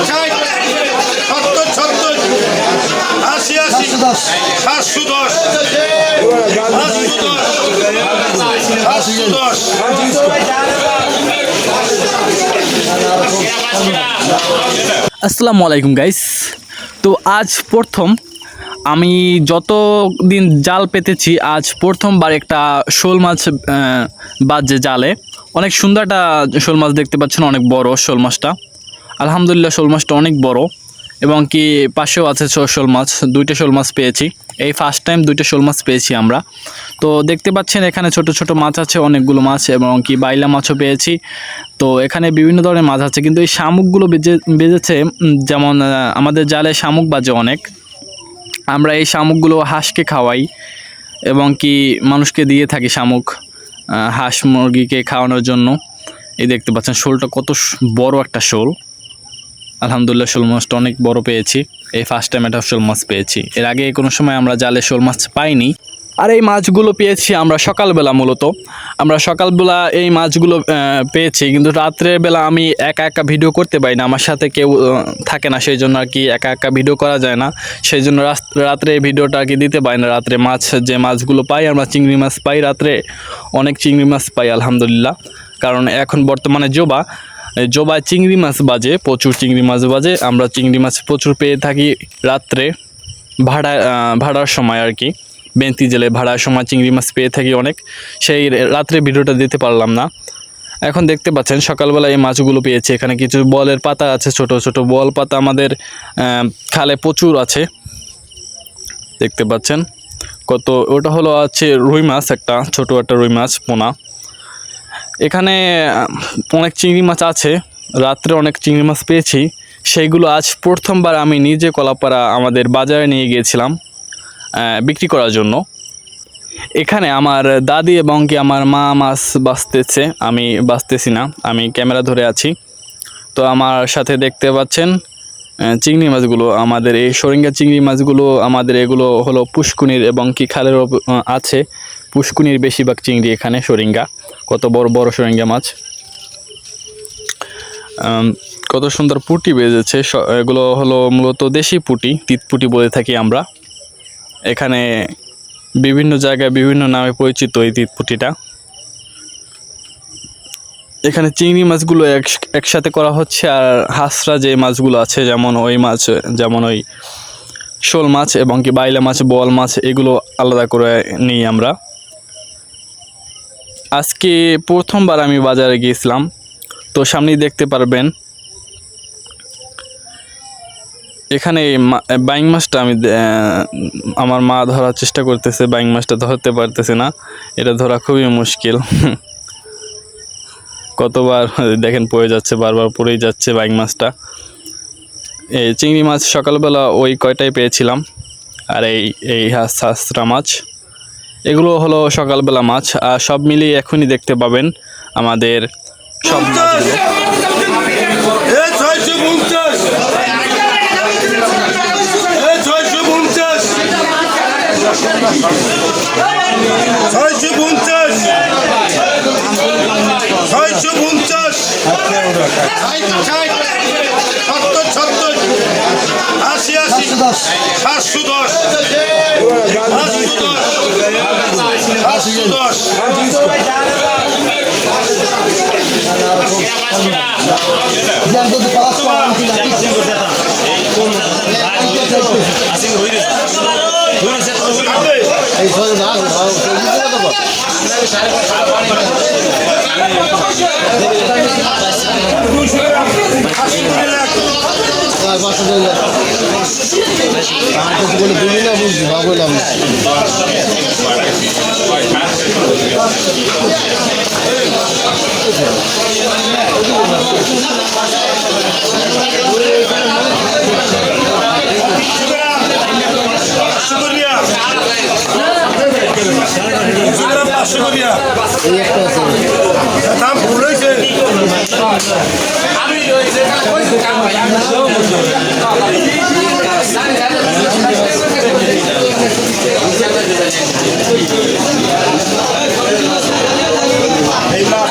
ষাট সত্তর সত্তর আশি আশি সাতশো দশ। সাতশো দশ সাতশো দশ আসসালামু আলাইকুম গাইস তো আজ প্রথম আমি যত দিন জাল পেতেছি আজ প্রথমবার একটা শোল মাছ আহ, বাজছে জালে। অনেক সুন্দর একটা শোল মাছ দেখতে পাচ্ছেন অনেক বড় শোল মাছটা। আলহামদুলিল্লাহ শোল মাছটা অনেক বড়, এবং কি পাশেও আছে শোল মাছ, দুইটা শোল মাছ পেয়েছি। এই ফার্স্ট টাইম দুইটা শোল মাছ পেয়েছি আমরা। তো দেখতে পাচ্ছেন এখানে ছোট ছোট মাছ আছে, অনেকগুলো মাছ, এবং কি বাইলা মাছও পেয়েছি। তো এখানে বিভিন্ন ধরনের মাছ আছে, কিন্তু এই শামুকগুলো বেজে, বেজেছে যেমন আমাদের জালে শামুক বাজে অনেক। আমরা এই শামুকগুলো হাঁসকে খাওয়াই, এবং কি মানুষকে দিয়ে থাকি শামুক হাঁস মুরগিকে খাওয়ানোর জন্য। এই দেখতে পাচ্ছেন শোলটা কত বড় একটা শোল। আলহামদুলিল্লাহ শোল মাছটা অনেক বড় পেয়েছি। এই ফার্স্ট টাইম একটা শোল মাছ পেয়েছি। এর আগে কোনো সময় আমরা জালে শোল মাছ পাইনি। আর এই মাছগুলো পেয়েছি আমরা সকালবেলা মূলত। আমরা সকালবেলা এই মাছগুলো পেয়েছি। কিন্তু রাত্রের বেলা আমি একা একা ভিডিও করতে পারি না। আমার সাথে কেউ থাকে না। সেই জন্য আর কি একা একা ভিডিও করা যায় না। সেই জন্য রাত্রে এই ভিডিওটা আর কি দিতে পারি না। রাত্রে মাছ, যে মাছগুলো পাই, আমরা চিংড়ি মাছ পাই। রাত্রে অনেক চিংড়ি মাছ পাই, আলহামদুলিল্লাহ। কারণ এখন বর্তমানে জোবা। জোবায় চিংড়ি মাছ বাজে, প্রচুর চিংড়ি মাছ বাজে। আমরা চিংড়ি মাছ প্রচুর পেয়ে থাকি রাত্রে ভাড়া ভাড়ার সময় আর কি। বেন্তি জেলে ভাড়ার সময় চিংড়ি মাছ পেয়ে থাকি অনেক। সেই রাত্রে ভিডিওটা দিতে পারলাম না। এখন দেখতে পাচ্ছেন, সকালবেলা এই মাছগুলো পেয়েছি। এখানে কিছু বলের পাতা আছে, ছোট ছোট বল পাতা আমাদের খালে প্রচুর আছে। দেখতে পাচ্ছেন, কত, ওটা হলো আছে রুই মাছ, একটা ছোট একটা রুই মাছ পোনা। এখানে অনেক চিংড়ি মাছ আছে, রাত্রে অনেক চিংড়ি মাছ পেয়েছি। সেইগুলো আজ প্রথমবার আমি নিজে কলাপাড়া আমাদের বাজারে নিয়ে গিয়েছিলাম বিক্রি করার জন্য। এখানে আমার দাদি এবং কি আমার মা মাছ বাঁচতেছে, আমি বাঁচতেছি না, আমি ক্যামেরা ধরে আছি। তো আমার সাথে দেখতে পাচ্ছেন চিংড়ি মাছগুলো আমাদের এই সরিঙ্গা চিংড়ি মাছগুলো আমাদের এগুলো হলো পুষ্কুনির এবং কি খালের আছে। পুষ্কুনির বেশিরভাগ চিংড়ি এখানে সরিঙ্গা। কত বড় বড় সরিঙ্গা মাছ। কত সুন্দর পুটি বেজেছে। এগুলো হলো মূলত দেশি পুটি, তিত পুটি বলে থাকি আমরা। এখানে বিভিন্ন জায়গায় বিভিন্ন নামে পরিচিত এই তিত পুটিটা। এখানে চিংড়ি মাছগুলো এক, একসাথে করা হচ্ছে আর হাঁসরা যে মাছগুলো আছে, যেমন ওই মাছ, যেমন ওই শোল মাছ এবং কি বাইলা মাছ বল মাছ, এগুলো আলাদা করে নিই আমরা। আজকে প্রথমবার আমি বাজারে গিয়েছিলাম, তো সামনেই দেখতে পারবেন। এখানে বাইং মাছটা আমি আমার মা ধরার চেষ্টা করতেছে, বাইং মাছটা ধরতে পারতেছে না, এটা ধরা খুবই মুশকিল। কতবার দেখেন পড়ে যাচ্ছে বারবার পড়েই যাচ্ছে বাইং মাছটা। এই চিংড়ি মাছ সকালবেলা ওই কয়টাই পেয়েছিলাম? আর এই এই হাঁস- হাঁসরা মাছ। এগুলো হলো সকালবেলা মাছ আর সব মিলিয়ে এখনই দেখতে পাবেন আমাদের সব মাছগুলো। সত্তর সত্তর আশি আশি সাতশো দশ সাতশো দশ সাতশো দশ পাঁচশো দাম ভুল হয়েছে।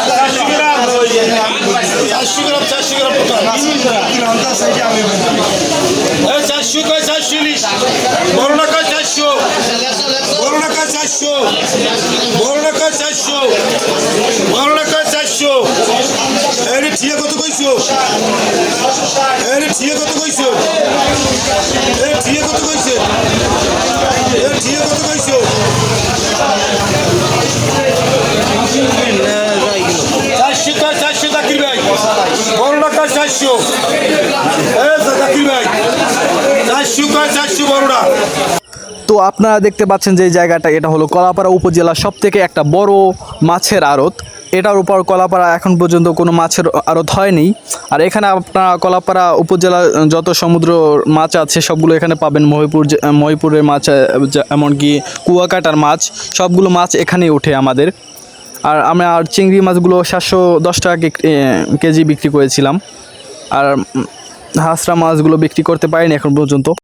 চারশো গ্রাম চারশো গ্রাম চারশো গ্রাম এই চারশো কয় চারশো ইলিশ? বড়টা কয় চারশো? বড়টা কয় চারশো? কয় চারশো? কয় চারশো? এর ঠিয়ে কত কইছো? এর ঠিয়ে কত কইছো? এর ঠিয়ে কত কইছে? এর ঠিয়ে কত কইছো? চারশো চারশো, জাকির ভাই? কয় চারশো? এ জাকির ভাই, চারশো কয় চারশো বড়টা তো আপনারা দেখতে পাচ্ছেন যে জায়গাটা, এটা হলো কলাপাড়া উপজেলার সব থেকে একটা বড় মাছের আড়ত। এটার উপর কলাপাড়া এখন পর্যন্ত কোনো মাছের আড়ত হয়নি। আর এখানে আপনারা কলাপাড়া উপজেলা যত সমুদ্র মাছ আছে, সবগুলো এখানে পাবেন। মহিপুর মহিপুরের মাছ এমনকি কুয়াকাটার মাছ, সবগুলো মাছ এখানেই ওঠে আমাদের। আর আমরা আর চিংড়ি মাছগুলো সাতশো দশ টাকা কেজি বিক্রি করেছিলাম। আর হাঁসরা মাছগুলো বিক্রি করতে পারিনি এখন পর্যন্ত।